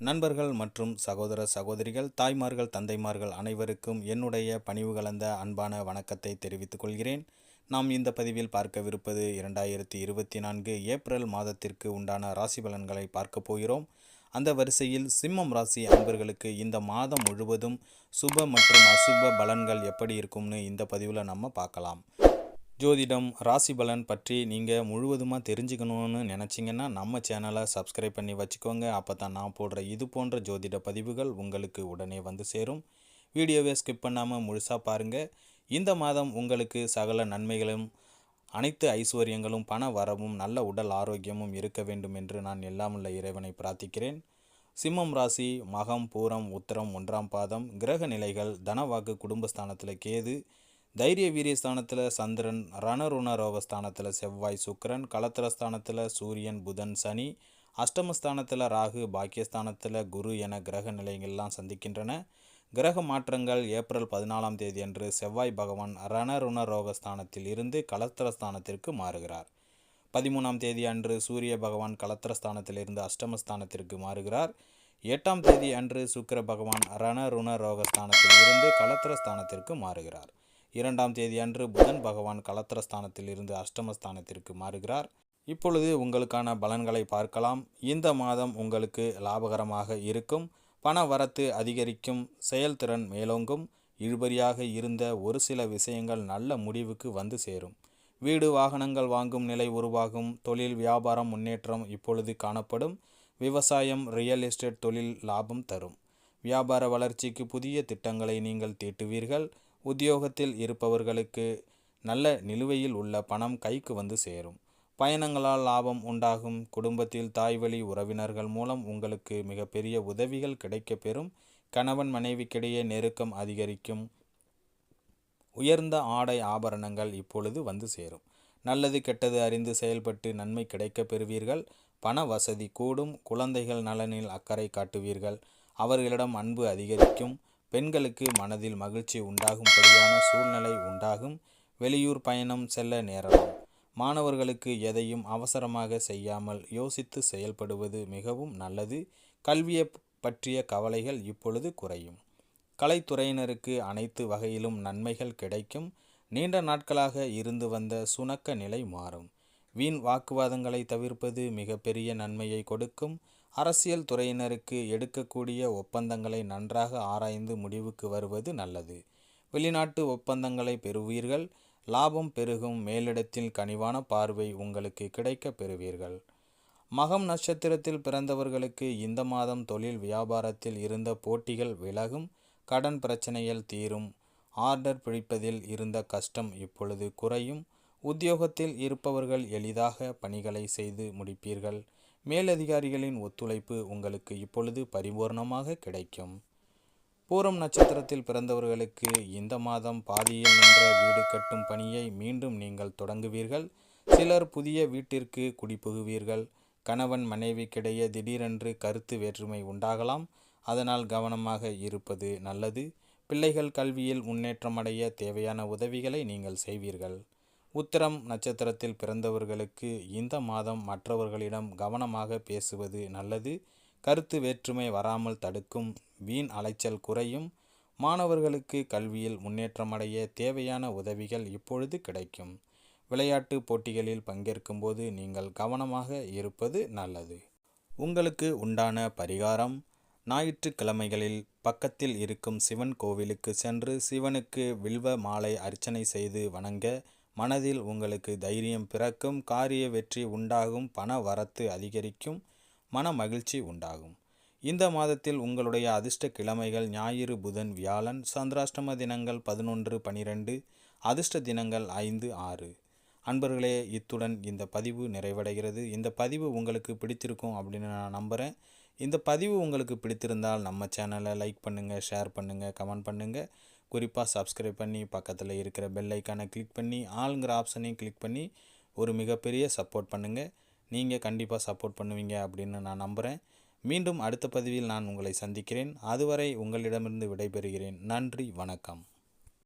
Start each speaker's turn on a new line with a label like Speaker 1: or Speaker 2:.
Speaker 1: நண்பர்கள் மற்றும் சகோதர சகோதரிகள் தாய்மார்கள் தந்தைமார்கள் அனைவருக்கும் என்னுடைய பணிவு கலந்த அன்பான வணக்கத்தை தெரிவித்துக் கொள்கிறேன். நாம் இந்த பதிவில் பார்க்கவிருப்பது இரண்டாயிரத்தி இருபத்தி நான்கு ஏப்ரல் மாதத்திற்கு உண்டான ராசி பலன்களை பார்க்க போகிறோம். அந்த வரிசையில் சிம்மம் ராசி அன்பர்களுக்கு இந்த மாதம் முழுவதும் சுப மற்றும் அசுப பலன்கள் எப்படி இருக்கும்னு இந்த பதிவில் நம்ம பார்க்கலாம். ஜோதிடம் ராசி பலன் பற்றி நீங்கள் முழுவதுமாக தெரிஞ்சுக்கணும்னு நினச்சிங்கன்னா நம்ம சேனலை சப்ஸ்கிரைப் பண்ணி வச்சுக்கோங்க. அப்போ தான் நான் போடுற இது போன்ற ஜோதிட பதிவுகள் உங்களுக்கு உடனே வந்து சேரும். வீடியோவை ஸ்கிப் பண்ணாமல் முழுசாக பாருங்கள் இந்த மாதம் உங்களுக்கு சகல நன்மைகளும் அனைத்து ஐஸ்வர்யங்களும் பண வரவும் நல்ல உடல் ஆரோக்கியமும் இருக்க வேண்டும் என்று நான் எல்லாமுள்ள இறைவனை பிரார்த்திக்கிறேன். சிம்மம் ராசி மகம் பூரம் உத்தரம் ஒன்றாம் பாதம் கிரக நிலைகள் தனவாக்கு குடும்பஸ்தானத்தில் கேது தைரிய வீரியஸ்தானத்தில் சந்திரன் ரணருண ரோகஸ்தானத்தில் செவ்வாய் சுக்கரன் கலத்திரஸ்தானத்தில் சூரியன் புதன் சனி அஷ்டமஸ்தானத்தில் ராகு பாக்கியஸ்தானத்தில் குரு என கிரக நிலைகள்லாம் சந்திக்கின்றன. கிரக மாற்றங்கள் ஏப்ரல் பதினாலாம் தேதி அன்று செவ்வாய் பகவான் ரணருணரோகஸ்தானத்தில் இருந்து கலத்திரஸ்தானத்திற்கு மாறுகிறார். பதிமூணாம் தேதி அன்று சூரிய பகவான் கலத்திரஸ்தானத்திலிருந்து அஷ்டமஸ்தானத்திற்கு மாறுகிறார். எட்டாம் தேதி அன்று சுக்கர பகவான் ரணருண ரோகஸ்தானத்தில் இருந்து கலத்திரஸ்தானத்திற்கு மாறுகிறார். இரண்டாம் தேதி அன்று புதன் பகவான் கலத்திரஸ்தானத்தில் இருந்து அஷ்டமஸ்தானத்திற்கு மாறுகிறார். இப்பொழுது உங்களுக்கான பலன்களை பார்க்கலாம். இந்த மாதம் உங்களுக்கு லாபகரமாக இருக்கும். பண வரத்து அதிகரிக்கும். செயல்திறன் மேலோங்கும். இழுபறியாக இருந்த ஒரு சில விஷயங்கள் நல்ல முடிவுக்கு வந்து சேரும். வீடு வாகனங்கள் வாங்கும் நிலை உருவாகும். தொழில் வியாபாரம் முன்னேற்றம் இப்பொழுது காணப்படும். விவசாயம் ரியல் எஸ்டேட் தொழில் லாபம் தரும். வியாபார வளர்ச்சிக்கு புதிய திட்டங்களை நீங்கள் தீட்டுவீர்கள். உத்தியோகத்தில் இருப்பவர்களுக்கு நல்ல நிலுவையில் உள்ள பணம் கைக்கு வந்து சேரும். பயணங்களால் லாபம் உண்டாகும். குடும்பத்தில் தாய்வழி உறவினர்கள் மூலம் உங்களுக்கு மிகப்பெரிய உதவிகள் கிடைக்கப்பெறும் கணவன் மனைவிக்கிடையே நெருக்கம் அதிகரிக்கும். உயர்ந்த ஆடை ஆபரணங்கள் இப்பொழுது வந்து சேரும். நல்லது கெட்டது அறிந்து செயல்பட்டு நன்மை கிடைக்கப் பெறுவீர்கள். பண வசதி கூடும். குழந்தைகள் நலனில் அக்கறை காட்டுவீர்கள். அவர்களிடம் அன்பு அதிகரிக்கும். பெண்களுக்கு மனதில் மகிழ்ச்சி உண்டாகும்படியான சூழ்நிலை உண்டாகும். வெளியூர் பயணம் செல்ல நேரலாம். மாணவர்களுக்கு எதையும் அவசரமாக செய்யாமல் யோசித்து செயல்படுவது மிகவும் நல்லது. கல்வியை பற்றிய கவலைகள் இப்பொழுது குறையும். கலைத்துறையினருக்கு அனைத்து வகையிலும் நன்மைகள் கிடைக்கும். நீண்ட நாட்களாக இருந்து வந்த சுணக்க நிலை மாறும். வீண் வாக்குவாதங்களை தவிர்ப்பது மிகப்பெரிய நன்மையை கொடுக்கும். அரசியல் துறையினருக்கு எடுக்கக்கூடிய ஒப்பந்தங்களை நன்றாக ஆராய்ந்து முடிவுக்கு வருவது நல்லது. வெளிநாட்டு ஒப்பந்தங்களை பெறுவீர்கள். லாபம் பெருகும் மேலிடத்தில் கனிவான பார்வை உங்களுக்கு கிடைக்க பெறுவீர்கள். மகம் நட்சத்திரத்தில் பிறந்தவர்களுக்கு இந்த மாதம் தொழில் வியாபாரத்தில் இருந்த போட்டிகள் விலகும். கடன் பிரச்சனைகள் தீரும். ஆர்டர் பிடிப்பதில் இருந்த கஷ்டம் இப்பொழுது குறையும். உத்தியோகத்தில் இருப்பவர்கள் எளிதாக பணிகளை செய்து முடிப்பீர்கள். மேலதிகாரிகளின் ஒத்துழைப்பு உங்களுக்கு இப்பொழுது பரிபூர்ணமாக கிடைக்கும். பூரம் நட்சத்திரத்தில் பிறந்தவர்களுக்கு இந்த மாதம் பாதியில் நின்ற வீடு கட்டும் பணியை மீண்டும் நீங்கள் தொடங்குவீர்கள். சிலர் புதிய வீட்டிற்கு குடிபுகுவீர்கள். கணவன் மனைவிக்கிடையே திடீரென்று கருத்து வேற்றுமை உண்டாகலாம். அதனால் கவனமாக இருப்பது நல்லது. பிள்ளைகள் கல்வியில் முன்னேற்றமடைய தேவையான உதவிகளை நீங்கள் செய்வீர்கள். உத்திரம் நட்சத்திரத்தில் பிறந்தவர்களுக்கு இந்த மாதம் மற்றவர்களிடம் கவனமாக பேசுவது நல்லது. கருத்து வேற்றுமை வராமல் தடுக்கும். வீண் அலைச்சல் குறையும். மாணவர்களுக்கு கல்வியில் முன்னேற்றமடைய தேவையான உதவிகள் இப்பொழுது கிடைக்கும். விளையாட்டு போட்டிகளில் பங்கேற்கும்போது நீங்கள் கவனமாக இருப்பது நல்லது. உங்களுக்கு உண்டான பரிகாரம். ஞாயிற்றுக்கிழமைகளில் பக்கத்தில் இருக்கும் சிவன் கோவிலுக்கு சென்று சிவனுக்கு வில்வ மாலை அர்ச்சனை செய்து வணங்க மனதில் உங்களுக்கு தைரியம் பிறக்கும் காரிய வெற்றி உண்டாகும் பண வரத்து அதிகரிக்கும் மன மகிழ்ச்சி உண்டாகும். இந்த மாதத்தில் உங்களுடைய அதிர்ஷ்ட கிழமைகள் ஞாயிறு புதன் வியாழன் சந்திராஷ்டம தினங்கள் பதினொன்று பனிரெண்டு அதிர்ஷ்ட தினங்கள் ஐந்து ஆறு. அன்பர்களே இத்துடன் இந்த பதிவு நிறைவடைகிறது. இந்த பதிவு உங்களுக்கு பிடித்திருக்கும் அப்படின்னு நான் நம்புகிறேன் இந்த பதிவு உங்களுக்கு பிடித்திருந்தால் நம்ம சேனலை லைக் பண்ணுங்கள் ஷேர் பண்ணுங்கள் கமெண்ட் பண்ணுங்கள் குறிப்பாக சப்ஸ்கிரைப் பண்ணி பக்கத்தில் இருக்கிற பெல் ஐக்கானை கிளிக் பண்ணி ஆளுங்கிற ஆப்ஷனையும் கிளிக் பண்ணி ஒரு மிகப்பெரிய சப்போர்ட் பண்ணுங்கள் நீங்கள் கண்டிப்பாக சப்போர்ட் பண்ணுவீங்க அப்படின்னு நான் நம்புகிறேன் மீண்டும் அடுத்த பதிவில் நான் உங்களை சந்திக்கிறேன். அதுவரை உங்களிடமிருந்து விடைபெறுகிறேன். நன்றி வணக்கம்.